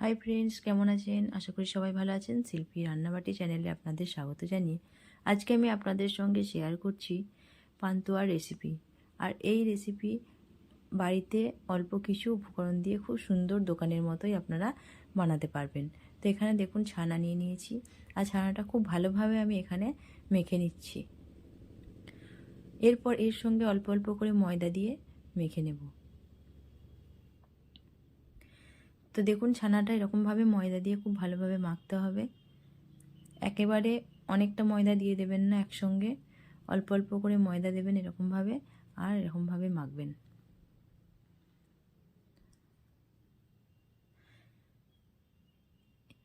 Hi friends কেমন আছেন? আশা করি সবাই ভালো আছেন। শিল্পী রান্নাবাটি চ্যানেলে আপনাদের স্বাগত জানিয়ে আজকে আমি আপনাদের সঙ্গে শেয়ার করছি পান্তুয়ার রেসিপি আর এই রেসিপি বাড়িতে অল্প কিছু উপকরণ দিয়ে খুব সুন্দর দোকানের মতোই আপনারা বানাতে পারবেন। তো এখানে দেখুন ছানা নিয়ে নিয়েছি। আর ছানাটা খুব ভালোভাবে আমি এখানে মেখে নিচ্ছি। এরপর এর সঙ্গে অল্প অল্প করে ময়দা দিয়ে মেখে নেব। তো দেখুন, ছানাটা এরকমভাবে ময়দা দিয়ে খুব ভালোভাবে মাখতে হবে। একেবারে অনেকটা ময়দা দিয়ে দেবেন না একসঙ্গে, অল্প অল্প করে ময়দা দেবেন এরকমভাবে আর এরকমভাবে মাখবেন।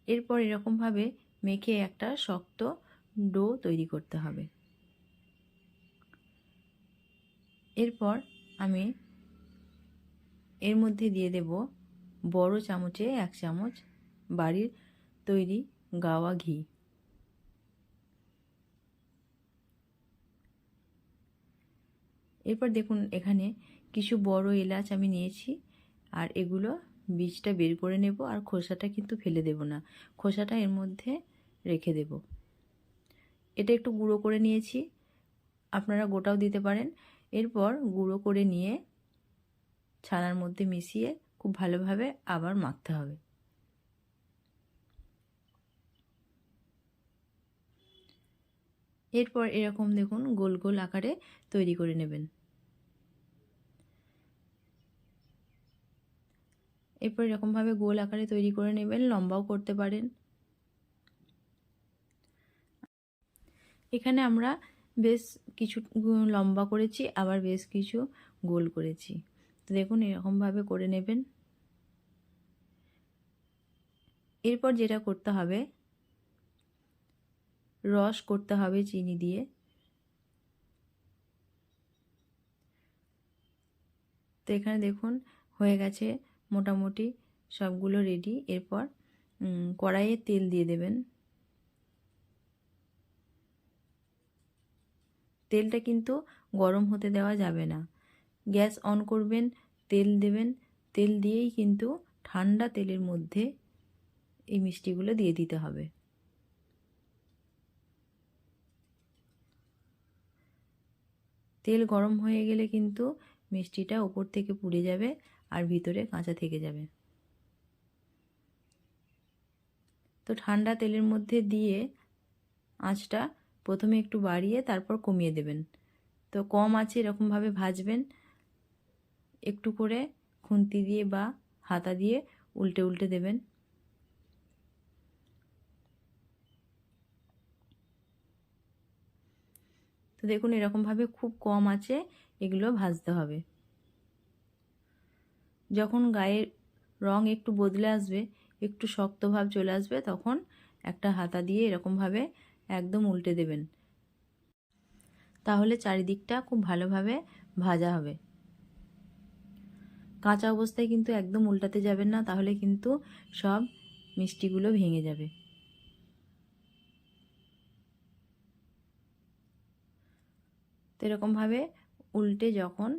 এরপর এরকমভাবে মেখে একটা শক্ত ডো তৈরি করতে হবে। এরপর আমি এর মধ্যে দিয়ে দেব বড় চামচে এক চামচ বাড়ির তৈরি গাওয়া ঘি। এরপর দেখুন এখানে কিছু বড় এলাচ আমি নিয়েছি আর এগুলো বীজটা বের করে নেব আর খোসাটা কিন্তু ফেলে দেব না। খোসাটা এর মধ্যে রেখে দেব। এটা একটু গুঁড়ো করে নিয়েছি, আপনারা গোটাও দিতে পারেন। এরপর গুঁড়ো করে নিয়ে ছানার মধ্যে মিশিয়ে খুব ভালোভাবে আবার মাখতে হবে। এরপর এরকম দেখুন গোল গোল আকারে তৈরি করে নেবেন। এরপর এরকমভাবে গোল আকারে তৈরি করে নেবেন, লম্বাও করতে পারেন। এখানে আমরা বেশ কিছু লম্বা করেছি, আবার বেশ কিছু গোল করেছি। তো দেখুন এরকমভাবে করে নেবেন। এরপর যেটা করতে হবে, রস করতে হবে চিনি দিয়ে। তো এখানে দেখুন, হয়ে গেছে মোটামুটি সবগুলো রেডি এরপর কড়াইয়ে তেল দিয়ে দেবেন। তেলটা কিন্তু গরম হতে দেওয়া যাবে না। গ্যাস অন করবেন, তেল দেবেন। তেল দিয়েই কিন্তু ঠান্ডা তেলের মধ্যে এই মিষ্টিগুলো দিয়ে দিতে হবে। তেল গরম হয়ে গেলে কিন্তু মিষ্টিটা ওপর থেকে পুড়ে যাবে আর ভিতরে কাঁচা থেকে যাবে। তো ঠান্ডা তেলের মধ্যে দিয়ে আঁচটা প্রথমে একটু বাড়িয়ে তারপর কমিয়ে দেবেন। তো কম আছে এরকমভাবে ভাজবেন। একটু করে খুন্তি দিয়ে বা হাতা দিয়ে উল্টে উল্টে দেবেন। তো দেখুন, এরকমভাবে খুব কম আছে, এগুলো ভাজতে হবে। যখন গায়ের রং একটু বদলে আসবে, একটু শক্ত ভাব চলে আসবে, তখন একটা হাতা দিয়ে এরকমভাবে একদম উল্টে দেবেন। তাহলে চারিদিকটা খুব ভালোভাবে ভাজা হবে। কাঁচা অবস্থায় কিন্তু একদম উল্টাতে যাবেন না, তাহলে কিন্তু সব মিষ্টিগুলো ভেঙে যাবে। এরকমভাবে উল্টে যখন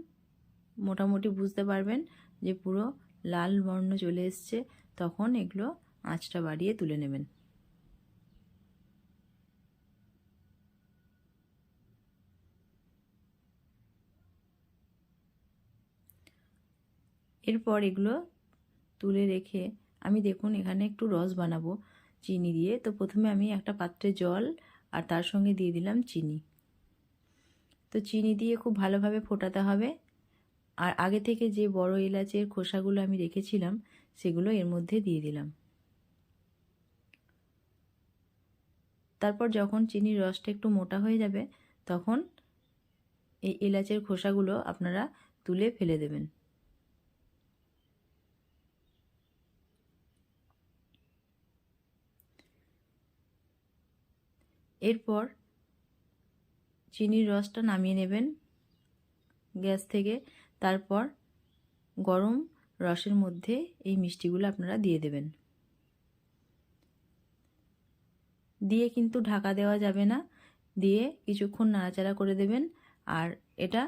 মোটামুটি বুঝতে পারবেন যে পুরো লাল বর্ণ চলে এসছে, তখন এগুলো আঁচটা বাড়িয়ে তুলে নেবেন। এরপর এগুলো তুলে রেখে আমি দেখুন এখানে একটু রস বানাবো, চিনি দিয়ে। তো প্রথমে আমি একটা পাত্রে জল আর তার সঙ্গে দিয়ে দিলাম চিনি। তো চিনি দিয়ে খুব ভালোভাবে ফোটাতে হবে। আর আগে থেকে যে বড় এলাচের খোসাগুলো আমি রেখেছিলাম, সেগুলো এর মধ্যে দিয়ে দিলাম। তারপর যখন চিনির রসটা একটু মোটা হয়ে যাবে, তখন এই এলাচের খোসাগুলো আপনারা তুলে ফেলে দেবেন। এরপর চিনির রসটা নামিয়ে নেবেন গ্যাস থেকে। তারপর গরম রসের মধ্যে এই মিষ্টিগুলো আপনারা দিয়ে দেবেন। দিয়ে কিন্তু ঢাকা দেওয়া যাবে না। দিয়ে কিছুক্ষণ নাড়াচাড়া করে দেবেন আর এটা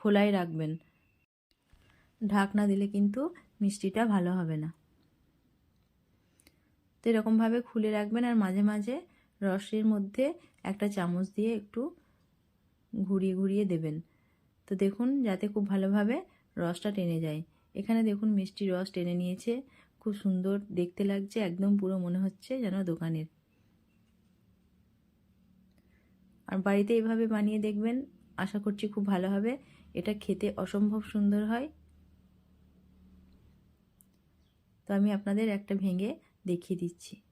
খোলাই রাখবেন। ঢাকনা দিলে কিন্তু মিষ্টিটা ভালো হবে না। তো এরকমভাবে খুলে রাখবেন আর মাঝে মাঝে রসের মধ্যে একটা চামচ দিয়ে একটু ঘুরিয়ে ঘুরিয়ে দেবেন। তো দেখুন, যাতে খুব ভালোভাবে রসটা টেনে যায়। এখানে দেখুন, মিষ্টি রস টেনে নিয়েছে। খুব সুন্দর দেখতে লাগছে, একদম পুরো মনে হচ্ছে যেন দোকানের। আর বাড়িতে এইভাবে বানিয়ে দেখবেন, আশা করছি খুব ভালো হবে। এটা খেতে অসম্ভব সুন্দর হয়। তো আমি আপনাদের একটা ভেঙে দেখিয়ে দিচ্ছি।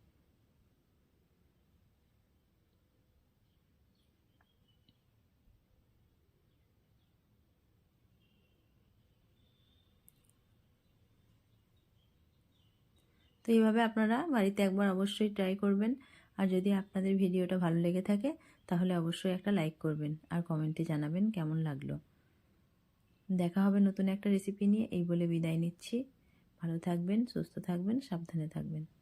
তো এইভাবে আপনারা বাড়িতে একবার অবশ্যই ট্রাই করবেন। আর যদি আপনাদের ভিডিওটা ভালো লেগে থাকে, তাহলে অবশ্যই একটা লাইক করবেন আর কমেন্টে জানাবেন কেমন লাগল। দেখা হবে নতুন একটা রেসিপি নিয়ে। এই বলে বিদায় নিচ্ছি। ভালো থাকবেন, সুস্থ থাকবেন, সাবধানে থাকবেন।